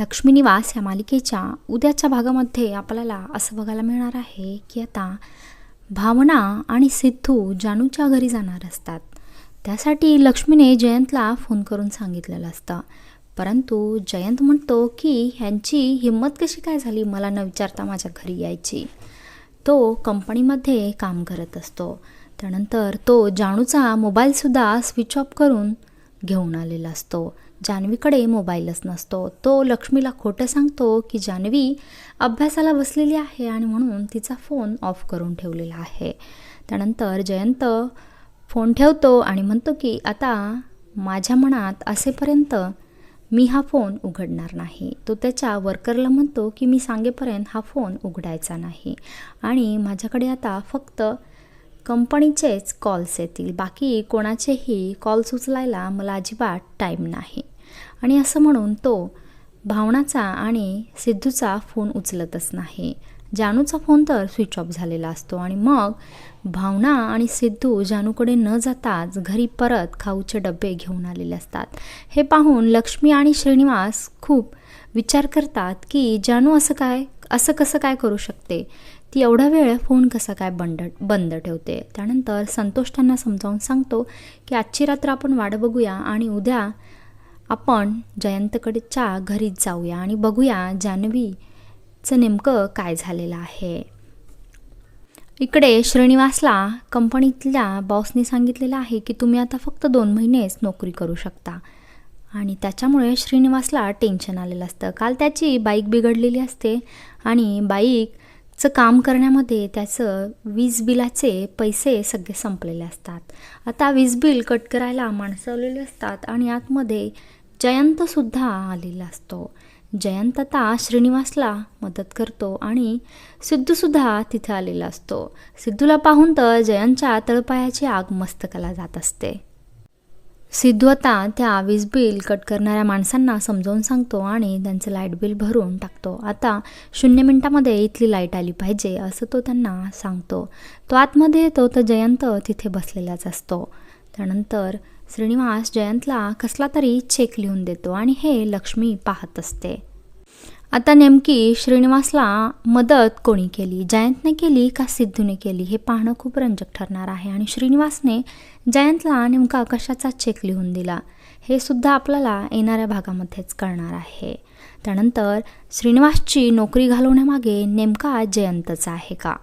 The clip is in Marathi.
लक्ष्मी निवास या मालिकेच्या उद्याच्या भागामध्ये आपल्याला असं बघायला मिळणार आहे की आता भावना आणि सिद्धू जानूच्या घरी जाणार असतात. त्यासाठी लक्ष्मीने जयंतला फोन करून सांगितलेलं असतं. परंतु जयंत म्हणतो की ह्यांची हिंमत कशी काय झाली मला न विचारता माझ्या घरी यायची? तो कंपनीमध्ये काम करत असतो. त्यानंतर तो जानूचा मोबाईलसुद्धा स्विच ऑफ करून घेऊन आलेला असतो. जान्हवीकडे मोबाईलच नसतो. तो लक्ष्मीला खोटं सांगतो की जान्हवी अभ्यासाला बसलेली आहे आणि म्हणून तिचा फोन ऑफ करून ठेवलेला आहे. त्यानंतर जयंत फोन ठेवतो आणि म्हणतो की आता माझ्या मनात असेपर्यंत मी हा फोन उघडणार नाही. तो त्याच्या वर्करला म्हणतो की मी सांगेपर्यंत हा फोन उघडायचा नाही. आणि माझ्याकडे आता फक्त कंपनीचेच कॉल्स येतील. बाकी कोणाचेही कॉल्स उचलायला मला अजिबात टाईम नाही. आणि असं म्हणून तो भावनाचा आणि सिद्धूचा फोन उचलतच नाही. जानूचा फोन तर स्विच ऑफ झालेला असतो. आणि मग भावना आणि सिद्धू जानूकडे न जाताच घरी परत खाऊचे डबे घेऊन आलेले असतात. हे पाहून लक्ष्मी आणि श्रीनिवास खूप विचार करतात की जानू असं काय? असं कसं काय करू शकते? ती एवढा वेळ फोन कसा काय बंड बंद ठेवते? त्यानंतर संतोष त्यांना समजावून सांगतो की आजची रात्र आपण वाट बघूया आणि उद्या आपण जयंतकडेच्या घरी जाऊया आणि बघूया जान्हवीचं नेमकं काय झालेलं आहे. इकडे श्रीनिवासला कंपनीतल्या बॉसने सांगितलेलं आहे की तुम्ही आता फक्त दोन महिनेच नोकरी करू शकता. आणि त्याच्यामुळे श्रीनिवासला टेन्शन आलेलं असतं. काल त्याची बाईक बिघडलेली असते आणि बाईक चं काम करण्यामध्ये त्याचं वीज बिलाचे पैसे सगळे संपलेले असतात. आता वीज बिल कट करायला माणसं आलेली असतात आणि आतमध्ये जयंतसुद्धा आलेला असतो. जयंत आता श्रीनिवासला मदत करतो आणि सिद्धूसुद्धा तिथे आलेला असतो. सिद्धूला पाहून तर जयंतच्या तळपायाची आग मस्तकाला जात असते. सिद्धू आता त्या वीज बिल कट करणाऱ्या माणसांना समजावून सांगतो आणि त्यांचं लाइट बिल भरून टाकतो. आता शून्य मिनटामध्ये इथली लाइट आली पाहिजे असं तो त्यांना सांगतो. तो आतमध्ये येतो तर जयंत तिथे बसलेलाच असतो. त्यानंतर श्रीनिवास जयंतला कसला तरी चेक लिहून देतो आणि हे लक्ष्मी पाहत असते. आता नेमकी श्रीनिवासला मदत कोणी केली? जयंतने केली का सिद्धूने केली? हे पाहणं खूप रंजक ठरणार आहे. आणि श्रीनिवासने जयंतला नेमका कशाचा चेक लिहून दिला? हे सुद्धा आपल्याला येणाऱ्या भागामध्येच कळणार आहे. त्यानंतर श्रीनिवासची नोकरी घालवण्यामागे नेमका जयंतचा आहे का?